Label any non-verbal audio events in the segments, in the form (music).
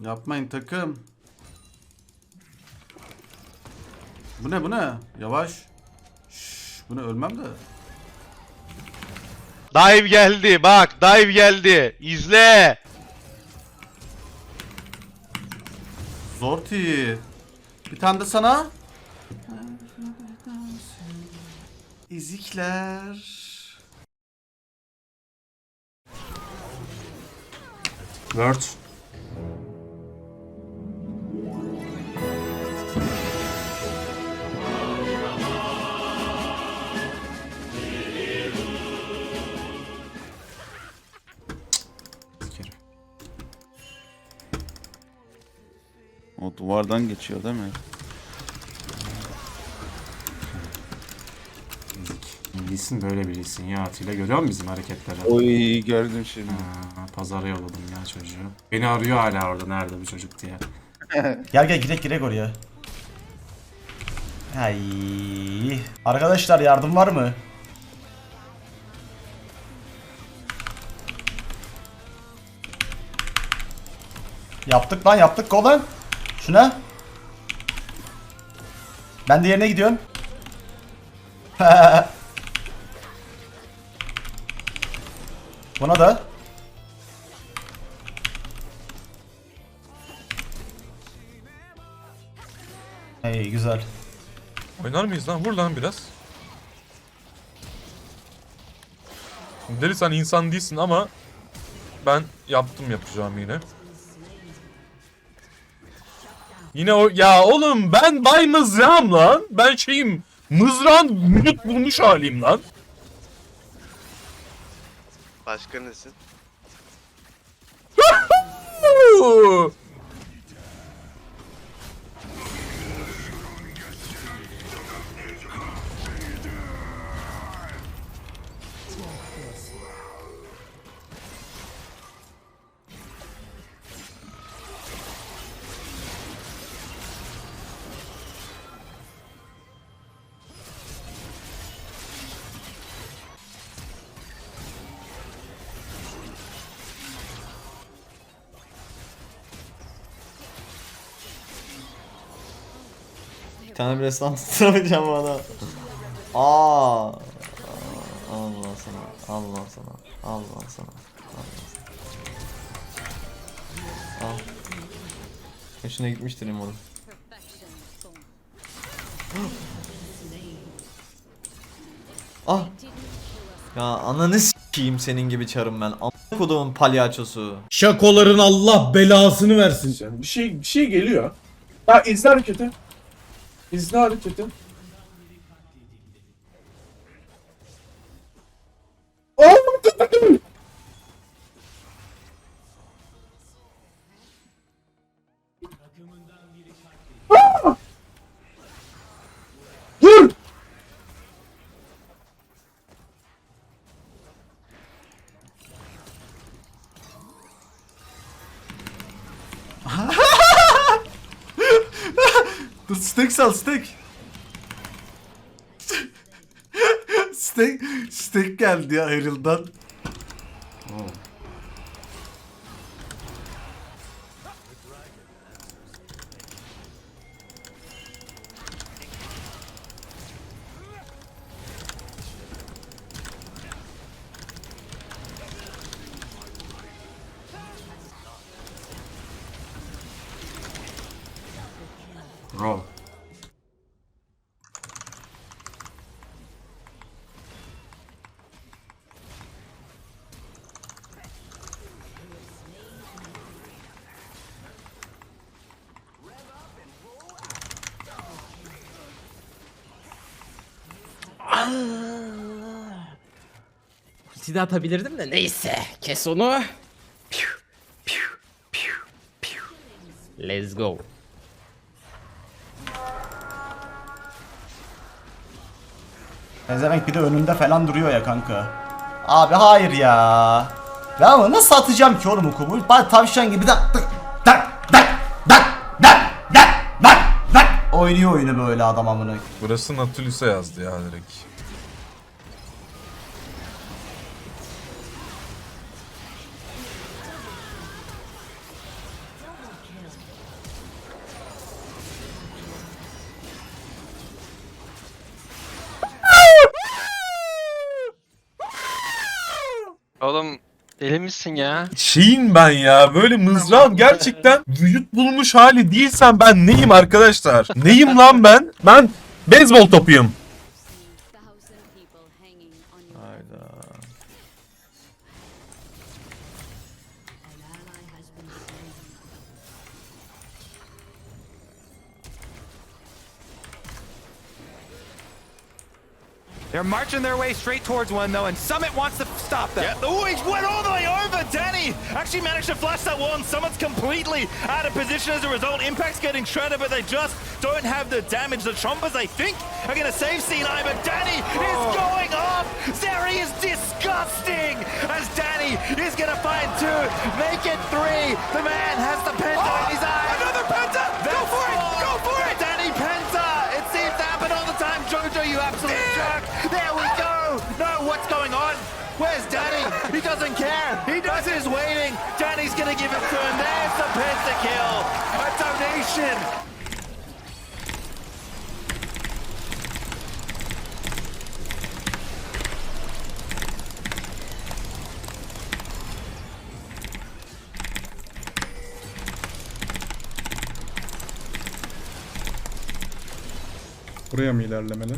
Yapmayın takım. Bu ne bu ne? Yavaş. Şşş, bu ne ölmem de. Dive geldi bak dive geldi. İzle. Zorti. Bir tane de sana. İzikler. Word. Duvardan geçiyor değil mi? Bilsin böyle bilsin ya Atilla görüyor musun bizim hareketleri? Oy gördüm şimdi. Ha, pazara yolladım ya çocuğu. Beni arıyor hala orada nerede bu çocuk diye. (laughs) Gel gel girek girek oraya. Ay. Arkadaşlar yardım var mı? Yaptık lan yaptık go lan. Şuna. Ben de yerine gidiyorum. (laughs) Buna da. Hey güzel. Oynar mıyız lan? Vur lan biraz. Deli sen insan değilsin ama ben yaptım yapacağım yine. Yine o ya oğlum ben Bay Mızrağım lan. Ben şeyim mızrağın münit bulmuş haliyim lan. Başka nesin? (laughs) (laughs) Bir tane bile stun (laughs) tutturamayacağım bana. Aa. Allah sana. Allah sana. Allah sana. Allah sana. Al. Hoşuna gitmiştir umarım. (gasps) ah. Ya ananı s**eyim senin gibi çarım ben. Amına kodumun palyaçosu. Şakoların Allah belasını versin. Bir şey bir şey geliyor. Ha izle hareketi. İzle abi çetin. Dur steak sal steak. steak, steak geldi ya Eryl'dan. Bro. Ulti de atabilirdim de neyse. Kes onu. Let's go. Pezevenk bir de önünde falan duruyor ya kanka. Abi hayır ya. Ya ama nasıl atacağım ki oğlum hukumu? Ben tavşan gibi tak tak tak tak tak tak tak tak tak oynuyor oyunu böyle adam amına. Burası Natulis'e yazdı ya direkt. Deli misin ya? Şeyin ben ya böyle mızrağın gerçekten vücut bulmuş hali değilsen ben neyim arkadaşlar? Neyim lan ben? Ben beyzbol topuyum. They're marching their way straight towards one though, and Summit wants to stop them. Yeah, oh, he went all the way over. Danny actually managed to flash that wall, and Summit's completely out of position as a result. Impact's getting shredded, but they just don't have the damage. The Chompers, I think, are going to save C9, but Danny is oh. going off. Zeri is disgusting as Danny is going to find two, make it three. The man has the penta in his oh, eye. Kill. A donation. Buraya mı ilerlemeli?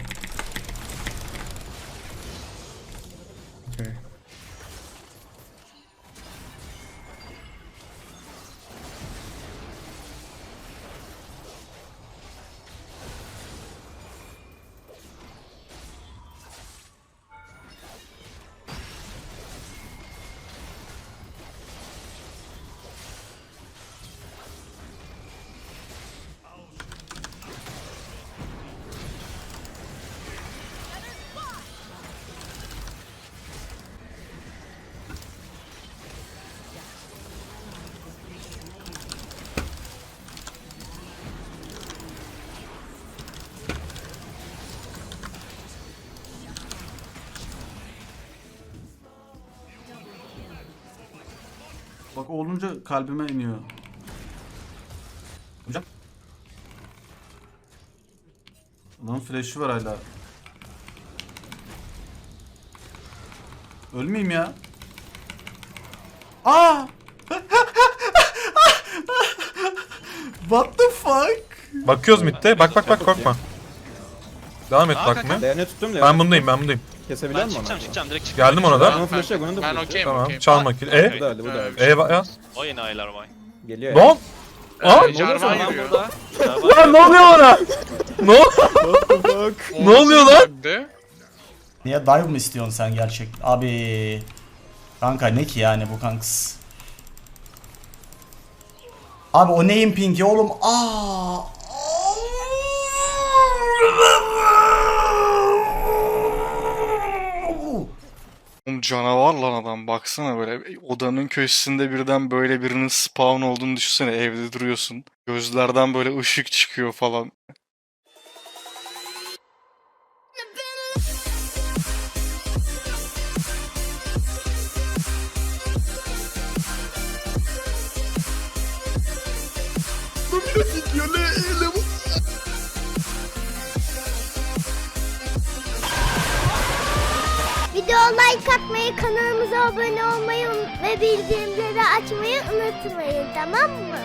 Bak olunca kalbime iniyor. Hocam. Lan flash'ı var hala. Ölmeyeyim ya. Aa! (laughs) What the fuck? Bakıyoruz midde. Bak bak bak korkma. Devam et bakma. Leon'u tuttum Ben bundayım ben bundayım. Kesebiliyor musun onu? çıkacağım direkt Geldim ona da. Onun flash'ı yok, onun da flash'ı yok. Tamam çalma kill. E? Bu da öyle, bu da öyle. E bak ya. Oyun aylar vay. Geliyor ya. Lan! Aa! Jarvan yürüyor. Lan ne oluyor bana? Ne ol- Ne oluyor lan? Niye dive mı istiyorsun sen gerçek? Abi. Kanka ne ki yani bu kanks? Abi o neyin pinki oğlum? Aa. Oğlum canavar lan adam baksana böyle odanın köşesinde birden böyle birinin spawn olduğunu düşünsene evde duruyorsun. Gözlerden böyle ışık çıkıyor falan. Like atmayı, kanalımıza abone olmayı ve bildirimleri açmayı unutmayın tamam mı?